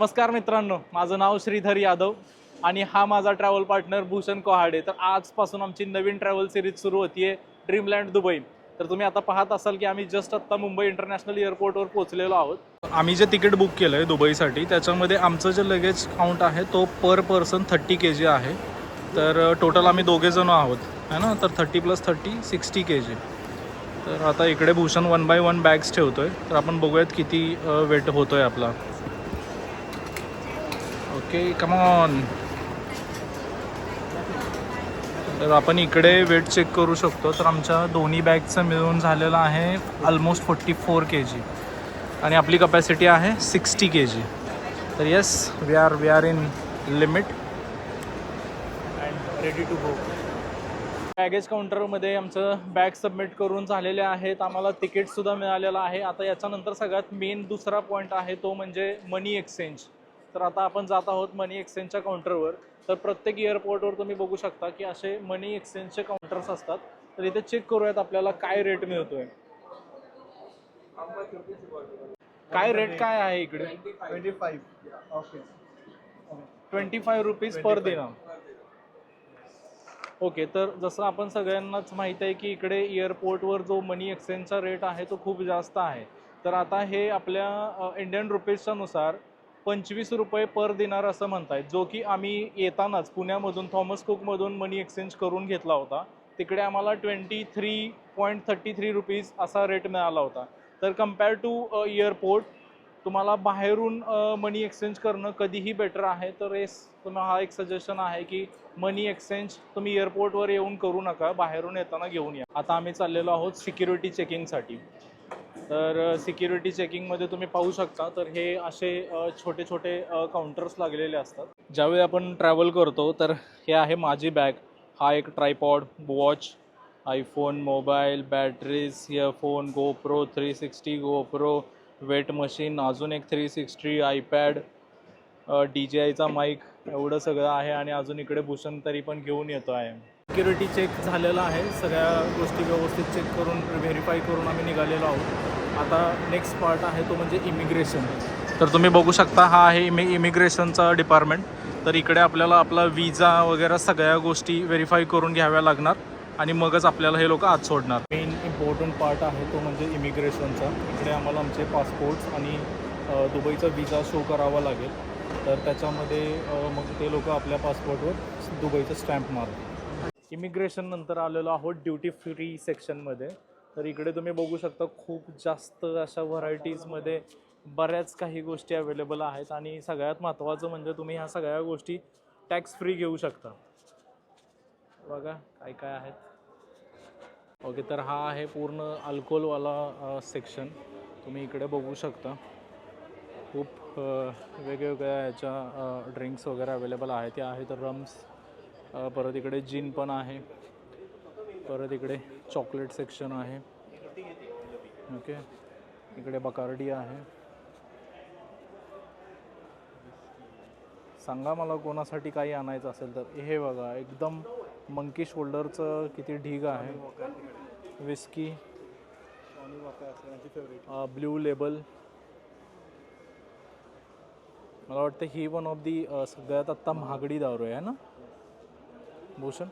नमस्कार मित्रांनो माझं नाव श्रीधर यादव आणि हा माझा ट्रॅव्हल पार्टनर भूषण कोहाडे. तर आजपासून आमची नवीन ट्रॅव्हल सिरीज सुरू होतीये ड्रीमलँड दुबई. तर तुम्ही आता पाहत असाल की आम्ही जस्ट आत्ता मुंबई इंटरनॅशनल एअरपोर्टवर पोहोचलेलो आहोत. आम्ही जे तिकीट बुक केलं आहे दुबईसाठी त्याच्यामध्ये आमचं जे लगेज काउंट आहे तो पर पर्सन थर्टी के जी आहे. तर टोटल आम्ही दोघे जण आहोत है ना? तर thirty plus thirty sixty K G तर आता इकडे Bhushan one by one bags ठेवतो आहे तर आपण बघूयात किती वेट होतो आहे आपला. ओके कमॉन तर आपण इकडे वेट चेक करू शकतो. तर आमच्या दोन्ही बॅगचं मिळून झालेलं आहे almost forty four K G आणि आपली कपॅसिटी आहे सिक्स्टी के जी तर yes we are we are in limit and ready to go baggage काउंटरमध्ये आमचं बॅग सबमिट करून झालेले आहेत. आम्हाला तिकीटसुद्धा मिळालेलं आहे. आता याच्यानंतर सगळ्यात मेन दुसरा पॉईंट आहे तो म्हणजे मनी एक्सचेंज तर आता आपण जात आहोत मनी एक्सचेंजच्या काउंटरवर तर प्रत्येक एअरपोर्टवर तुम्ही बघू शकता की असे मनी एक्सचेंजचे काउंटर्स असतात. तर इथे चेक करूयात आपल्याला काय रेट मिळतोय. काय रेट काय आहे इकडे? Twenty five okay twenty five rupees per दिन ओके तर जसं आपण सगळ्यांनाच माहीत आहे की इकडे एअरपोर्टवर जो मनी एक्सचेंजचा रेट आहे तो खूप जास्त आहे. तर आता हे आपल्या इंडियन रुपीजच्या नुसार पंचवीस रुपये पर दिनार असं म्हणतायत. जो की आम्ही येतानाच पुण्यामधून थॉमस कुकमधून मनी एक्सचेंज करून घेतला होता. तिकडे आम्हाला twenty three point thirty three rupees असा रेट मिळाला होता. तर कंपेअर टू एअरपोर्ट तुम्हाला बाहेरून मनी एक्सचेंज करणं कधीही बेटर आहे. तर येस तुम्हाला हा एक सजेशन आहे की मनी एक्सचेंज तुम्ही एअरपोर्टवर येऊन करू नका बाहेरून येताना घेऊन या. आता आम्ही चाललेलो आहोत सिक्युरिटी चेकिंगसाठी तर सिक्युरिटी चेकिंगमध्ये तुम्ही पाहू शकता. तर हे असे छोटे छोटे काउंटर्स लागलेले असतात. ज्यावेळी आपण ट्रॅव्हल करतो तर हे आहे माझी बॅग हा एक tripod watch iPhone mobile batteries earphone GoPro three sixty GoPro weight machine अजून एक three sixty iPad D J आयचा माईक एवढं सगळं आहे आणि अजून इकडे भूषण तरी पण घेऊन येतो आहे. सिक्युरिटी चेक झालेला आहे. सगळ्या गोष्टी व्यवस्थित चेक करून व्हेरीफाय करून आम्ही निघालेलो आहोत. आता नेक्स्ट पार्ट आहे तो म्हणजे इमिग्रेशन तर तुम्ही बघू शकता हा आहे इमि इमिग्रेशनचा डिपार्टमेंट तर इकडे आपल्याला आपला विजा वगैरे सगळ्या गोष्टी व्हेरीफाय करून घ्याव्या लागणार आणि मगच आपल्याला हे लोक आत सोडणार. मेन इम्पॉर्टंट पार्ट आहे तो म्हणजे इमिग्रेशनचा इकडे आम्हाला आमचे पासपोर्ट्स आणि दुबईचा विजा शो करावा लागेल. तर त्याच्यामध्ये मग ते लोक आपल्या पासपोर्टवर दुबईचं स्टॅम्प मारतात इमिग्रेशन नंतर आलेलो आहोत ड्युटी फ्री सेक्शनमध्ये तर इकडे तुम्ही बघू शकता खूप जास्त अशा व्हरायटीजमध्ये बऱ्याच काही गोष्टी अवेलेबल आहेत. आणि सगळ्यात महत्त्वाचं म्हणजे तुम्ही ह्या सगळ्या गोष्टी टॅक्स फ्री घेऊ शकता. बघा काय काय आहेत. ओके तर हा आहे पूर्ण अल्कोहोलवाला सेक्शन तुम्ही इकडे बघू शकता. खूप वेगवेगळ्या ह्याच्या ड्रिंक्स वगैरे अवेलेबल आहेत. त्या आहेत रम्स परत इकडे जिन पण आहे. परत इकडे चॉकलेट सेक्शन आहे. ओके. इकडे बकार्डी आहे. सांगा मला कोणासाठी काही आणायचं असेल तर. हे बघा एकदम मंकी शोल्डरचं किती ढीग आहे. विस्की ब्ल्यू लेबल मला वाटतं ही वन ऑफ दी सगळ्यात आत्ता महागडी दारू आहे ना? भूषण?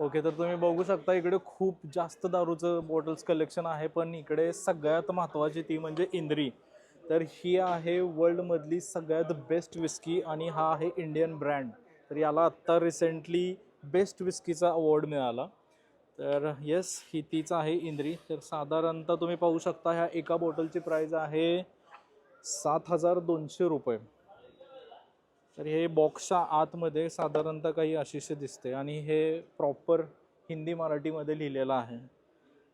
ओके तर तुम्ही बघू शकता इकडे खूप जास्त दारूचं बॉटल्स कलेक्शन आहे पण इकडे सगळ्यात महत्त्वाची ती म्हणजे इंद्री. तर ही आहे वर्ल्डमधली सगळ्यात बेस्ट विस्की आणि हा आहे इंडियन ब्रँड तर याला आत्ता रिसेंटली बेस्ट विस्कीचा अवॉर्ड मिळाला. तर येस ही तीच आहे इंद्री. तर साधारणतः तुम्ही पाहू शकता ह्या एका बॉटलची प्राईज आहे सात हजार दोनशे रुपये. तर हे बॉक्सच्या आतमध्ये साधारणतः काही अशिष्य दिसते. आणि हे प्रॉपर हिंदी मराठीमध्ये लिहिलेलं आहे.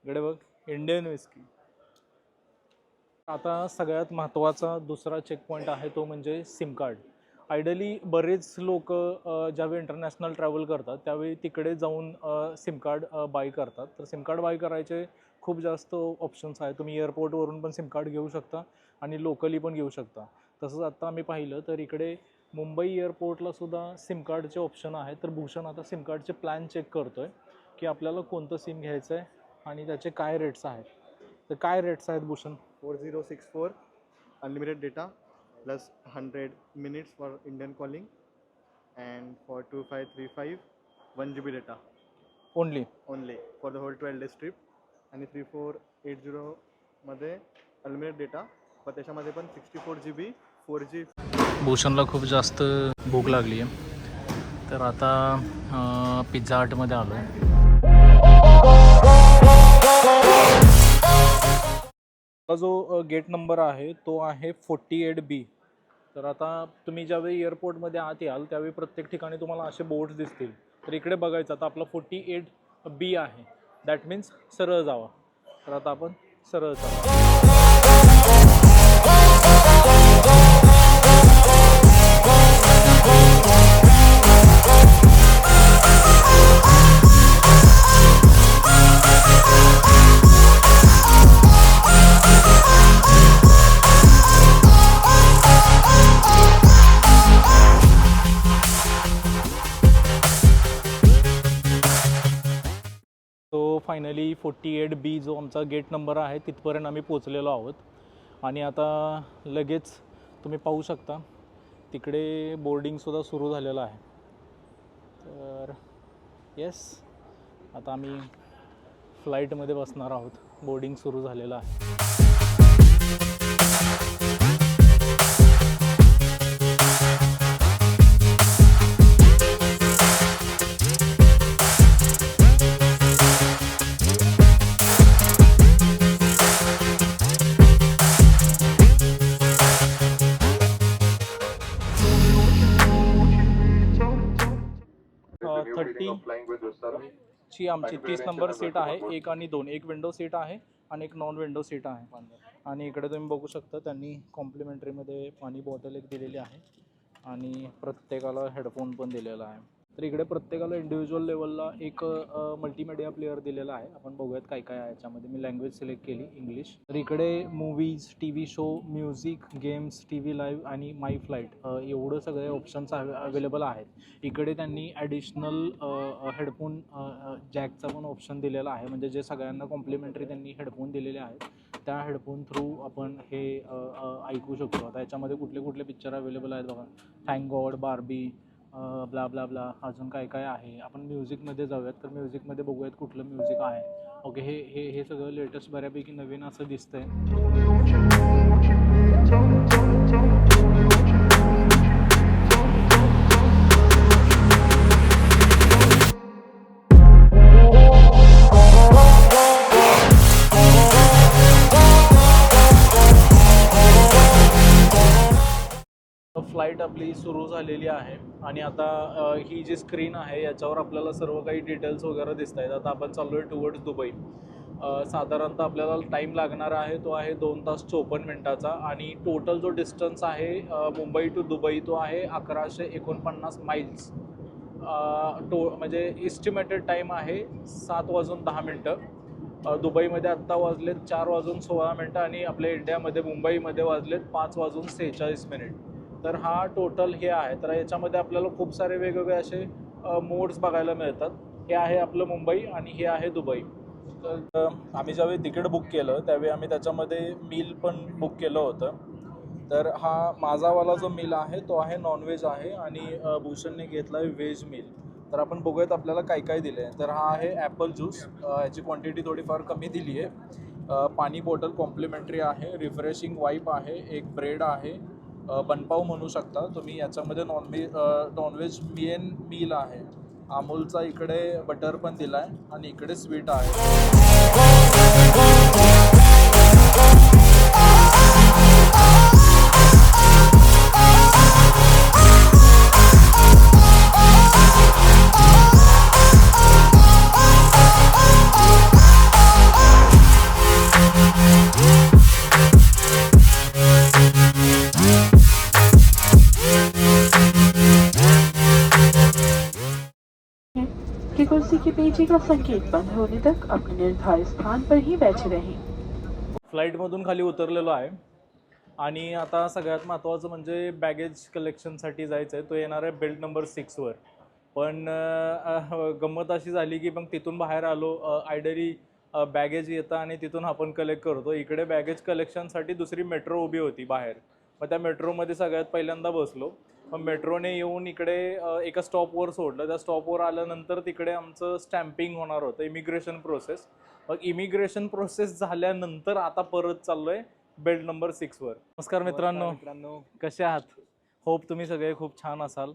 इकडे बघ इंडियन विस्की आता सगळ्यात महत्त्वाचा दुसरा चेक पॉईंट आहे तो म्हणजे सिम कार्ड आयडली बरेच लोक ज्यावेळी इंटरनॅशनल ट्रॅव्हल करतात त्यावेळी तिकडे जाऊन सिम कार्ड बाय करतात. तर सिम कार्ड बाय करायचे खूप जास्त ऑप्शन्स आहेत. तुम्ही एअरपोर्टवरून पण सिम कार्ड घेऊ शकता आणि लोकली पण घेऊ शकता. तसंच आत्ता आम्ही पाहिलं तर इकडे मुंबई एअरपोर्टला सुद्धा सिम कार्डचे ऑप्शन आहेत. तर भूषण आता सिम कार्डचे प्लॅन चेक करतो आहे की आपल्याला कोणतं सिम घ्यायचं आहे आणि त्याचे काय रेट्स आहेत. तर काय रेट्स आहेत Bhushan? Four zero six four unlimited data plus hundred minutes for Indian calling and for two five three five one G B data. Only only for the whole twelve days trip आणि three four eight झिरोमध्ये unlimited data पण त्याच्यामध्ये पण sixty four G B four G भूषणला खूप जास्त भूक लागली आहे तर आता पिझ्झा हटमध्ये आलो जो गेट नंबर आहे तो आहे फोर्टी एट बी तर आता तुम्ही ज्यावेळी एअरपोर्टमध्ये आत याल त्यावेळी प्रत्येक ठिकाणी तुम्हाला असे बोर्ड्स दिसतील. तर इकडे बघायचं आता आपला फोर्टी एट बी आहे. दॅट मीन्स सरळ जावा. तर आता आपण सरळ जावा फोर्टी एट बी जो आमचा गेट नंबर आहे तिथपर्यंत आम्ही पोचलेलो आहोत. आणि आता लगेच तुम्ही पाहू शकता तिकडे बोर्डिंगसुद्धा सुरू झालेलं आहे. तर येस आता आम्ही फ्लाईटमध्ये बसणार आहोत. बोर्डिंग सुरू झालेलं आहे. ची आमची तीस नंबर सीट आहे एक आणि दोन. एक विंडो सीट आहे आणि एक नॉन विंडो सीट आहे. आणि इकडे तुम्ही बघू शकता त्यांनी कॉम्प्लिमेंटरीमध्ये पाणी बॉटल एक दिलेली आहे आणि प्रत्येकाला हेडफोन पण दिलेला आहे. तर इकडे प्रत्येकाला इंडिव्हिज्युअल लेवलला एक मल्टीमीडिया प्लेअर दिलेला आहे. आपण बघूयात काय काय आहे याच्यामध्ये. मी लँग्वेज सिलेक्ट केली इंग्लिश तर इकडे movies T V show music games T V live आणि माय फ्लाईट एवढं सगळे ऑप्शन्स अवेलेबल आहेत. इकडे त्यांनी ॲडिशनल हेडफोन जॅकचा पण ऑप्शन दिलेला आहे. म्हणजे जे सगळ्यांना कॉम्प्लिमेंटरी त्यांनी हेडफोन दिलेले आहेत त्या हेडफोन थ्रू आपण हे ऐकू शकतो. आता याच्यामध्ये कुठले कुठले पिक्चर अवेलेबल आहेत बघा. Thank God Barbie blah blah blah अजून काय काय आहे? आपण म्युझिकमध्ये जाऊयात तर म्युझिकमध्ये बघूयात कुठलं म्युझिक आहे. ओके हे हे हे सगळं लेटेस्ट बऱ्यापैकी नवीन असं दिसतंय. फ्लाईट आपली सुरू झालेली आहे. आणि आता ही जी स्क्रीन आहे याच्यावर आपल्याला सर्व काही डिटेल्स वगैरे दिसत आहेत. आता आपण चाललो आहे टुवर्ड्स दुबई साधारणतः आपल्याला टाईम लागणार आहे तो आहे दोन तास चोपन्न मिनटाचा. आणि टोटल जो डिस्टन्स आहे मुंबई टू दुबई तो आहे अकराशे एकोणपन्नास माईल्स टो म्हणजे इस्टिमेटेड टाईम आहे सात वाजून दहा मिनटं. दुबईमध्ये आत्ता वाजलेत चार वाजून सोळा मिनटं आणि आपल्या इंडियामध्ये मुंबईमध्ये वाजलेत पाच वाजून सेहेचाळीस मिनिट. तर हा टोटल हे आहे. तर याच्यामध्ये आपल्याला खूप सारे वेगवेगळे असे मोड्स बघायला मिळतात. हे आहे आपलं मुंबई आणि हे आहे दुबई. तर आम्ही ज्यावेळी तिकीट बुक केलं त्यावेळी आम्ही त्याच्यामध्ये मील पण बुक केलं होतं. तर हा माझावाला जो मील आहे तो आहे नॉनव्हेज आहे आणि भूषणने घेतला आहे व्हेज मील तर आपण बघूयात आपल्याला काय काय दिलं आहे तर हा आहे ॲपल ज्यूस याची क्वांटिटी थोडीफार कमी दिली आहे पाणी बॉटल कॉम्प्लिमेंटरी आहे. रिफ्रेशिंग वाईप आहे. एक ब्रेड आहे. बनपाव म्हणू शकता. तुम्ही याच्यामध्ये नॉनव्हेज नॉनव्हेज मेन मील आहे. अमूलचा इकडे बटर पण दिला आहे आणि इकडे स्वीट आहे. के का संकेत बंद होने तक अपने निर्धारित स्थान पर ही बैठे रहें। फ्लाईटमधून खाली उतरलेलो आहे. आणि आता सगळ्यात महत्त्वाचं म्हणजे बॅगेज कलेक्शनसाठी जायचं आहे तो येणार आहे बेल्ट नंबर सिक्सवर पण गंमत अशी झाली की मग तिथून बाहेर आलो आयडरी बॅगेज येतं आणि तिथून आपण कलेक्ट करतो. इकडे बॅगेज कलेक्शनसाठी दुसरी मेट्रो उभी होती बाहेर. मग त्या मेट्रोमध्ये सगळ्यात पहिल्यांदा बसलो. मग मेट्रोने येऊन इकडे एका स्टॉपवर सोडलं. त्या स्टॉपवर आल्यानंतर तिकडे आमचं स्टॅम्पिंग होणार होतं इमिग्रेशन प्रोसेस. मग इमिग्रेशन प्रोसेस झाल्यानंतर आता परत चाललोय बेल्ट नंबर सिक्सवर. नमस्कार मित्रांनो. मित्रांनो. कसे आहात? होप तुम्ही सगळे खूप छान असाल.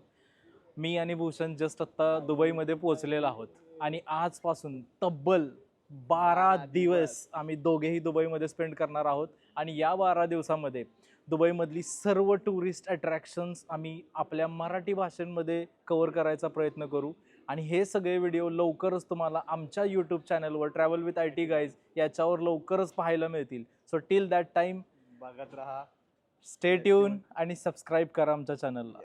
मी आणि भूषण जस्ट आत्ता दुबईमध्ये पोहोचलेलो आहोत. आणि आजपासून तब्बल बारा दिवस. आम्ही दोघेही दुबईमध्ये स्पेंड करणार आहोत. आणि या बारा दिवसामध्ये दुबईमधली सर्व टुरिस्ट अट्रॅक्शन्स आम्ही आपल्या मराठी भाषेमध्ये कवर करायचा प्रयत्न करू. आणि हे सगळे व्हिडिओ लवकरच तुम्हाला आमच्या यूट्यूब चॅनलवर travel with I T guys याच्यावर लवकरच पाहायला मिळतील. सो टिल दॅट टाईम बघत राहा. स्टे ट्यून आणि सबस्क्राईब करा आमच्या चॅनलला